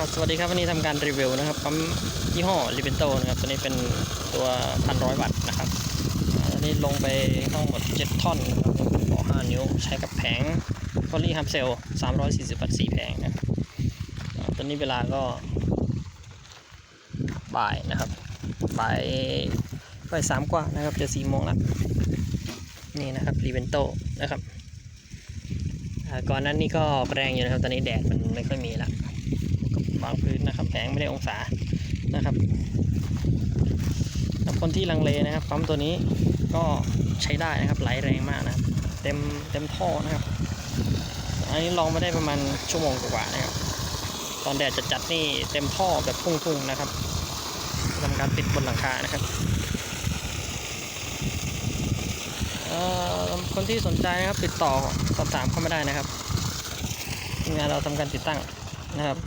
ครับสวัสดีครับวันนี้ทำการรีวิวนะครับปั๊มยี่ห้อลิเบนโตนะครับตัวนี้เป็นตัวพันร้อยวัตต์นะครับตัวนี้ลงไปทั้งหมด 7 ท่อนนะครับต่อ5นิ้วใช้กับแผงพอลีฮับเซล340วัตต์4แผงนะตัวนี้เวลาก็บ่ายนะครับบ่ายบ่ายสามกว่านะครับจะสี่โมงแล้วนี่นะครับลิเบนโตนะครับก่อนนั้นนี่ก็แรงอยู่นะครับตอนนี้แดดมันไม่ค่อยมีละก็ วางพื้นนะครับแผงไม่ได้องศานะครับสำหรับคนที่ลังเลนะครับปั๊มตัวนี้ก็ใช้ได้นะครับไหลแรงมากนะครับ เต็มเต็มท่อนะครับ อันนี้ลองมาได้ประมาณชั่วโมงกว่านะครับ ตอนแดดจะจัดๆนี่เต็มท่อแบบพุ่งๆนะครับทำการติดบนหลังคานะครับคนที่สนใจนะครับติดต่อสอบถามเข้ามาได้นะครับทีมงานเราทำการติดตั้งนะครับ